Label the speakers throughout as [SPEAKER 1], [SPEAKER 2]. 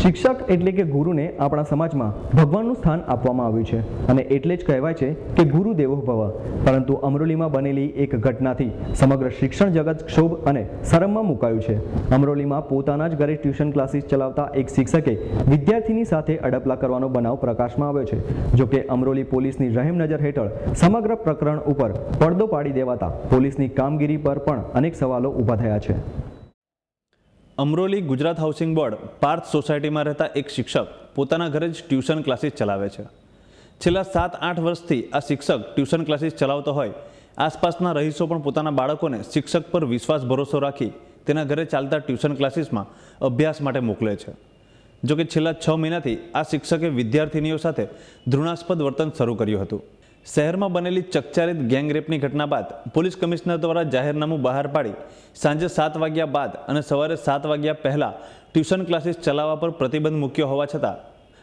[SPEAKER 1] શિક્ષક એટલે કે ગુરુને આપણા સમાજમાં ભગવાનનું સ્થાન આપવામાં આવ્યું છે. અને એટલે જ કહેવાય છે કે ગુરુ દેવો ભવ. પરંતુ અમરોલીમાં બનેલી એક ઘટનાથી સમગ્ર શિક્ષણ જગત ક્ષોભ અને શરમમાં મુકાયું છે. અમરોલીમાં પોતાના જ ઘરે ટ્યુશન ક્લાસીસ ચલાવતા એક શિક્ષકે વિદ્યાર્થીની સાથે અડપલા કરવાનો બનાવ પ્રકાશમાં આવ્યો છે. જોકે અમરોલી પોલીસની રહેમ નજર હેઠળ સમગ્ર પ્રકરણ ઉપર પડદો પાડી દેવાતા પોલીસની કામગીરી પર પણ અનેક સવાલો ઊભા થયા છે.
[SPEAKER 2] અમરોલી ગુજરાત હાઉસિંગ બોર્ડ પાર્થ સોસાયટીમાં રહેતા એક શિક્ષક પોતાના ઘરે જ ટ્યુશન ક્લાસીસ ચલાવે છે. છેલ્લા સાત આઠ વર્ષથી આ શિક્ષક ટ્યુશન ક્લાસીસ ચલાવતો હોય. આસપાસના રહીશો પણ પોતાના બાળકોને શિક્ષક પર વિશ્વાસ ભરોસો રાખી તેના ઘરે ચાલતા ટ્યુશન ક્લાસીસમાં અભ્યાસ માટે મોકલે છે. જોકે છેલ્લા છ મહિનાથી આ શિક્ષકે વિદ્યાર્થીનીઓ સાથે ધૃણાસ્પદ વર્તન શરૂ કર્યું હતું. શહેરમાં બનેલી ચકચારિત ગેંગરેપની ઘટના બાદ પોલીસ કમિશનર દ્વારા જાહેરનામું બહાર પાડી સાંજે સાત વાગ્યા બાદ અને સવારે સાત વાગ્યા પહેલાં ટ્યુશન ક્લાસીસ ચલાવવા પર પ્રતિબંધ મૂક્યો હોવા છતાં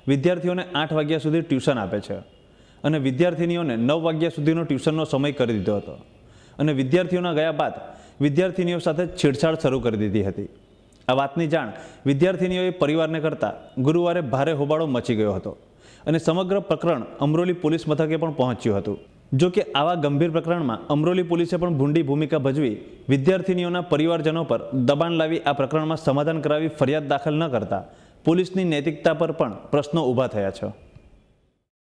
[SPEAKER 2] વિદ્યાર્થીઓને આઠ વાગ્યા સુધી ટ્યુશન આપે છે અને વિદ્યાર્થિનીઓને નવ વાગ્યા સુધીનો ટ્યુશનનો સમય કરી દીધો હતો અને વિદ્યાર્થીઓના ગયા બાદ વિદ્યાર્થિનીઓ સાથે છેડછાડ શરૂ કરી દીધી હતી. આ વાતની જાણ વિદ્યાર્થિનીઓએ પરિવારને કરતાં ગુરુવારે ભારે હોબાળો મચી ગયો હતો. અને સમગ્ર પ્રકરણ અમરોલી પોલીસ મથકે પણ પહોંચ્યું હતું. જો કે આવા ગંભીર પ્રકરણમાં અમરોલી પોલીસે પણ ભૂંડી ભૂમિકા ભજવી વિદ્યાર્થિનીઓના પરિવારજનો પર દબાણ લાવી આ પ્રકરણમાં સમાધાન કરાવી ફરિયાદ દાખલ ન કરતા પોલીસની નૈતિકતા પર પણ પ્રશ્નો ઊભા થયા છે.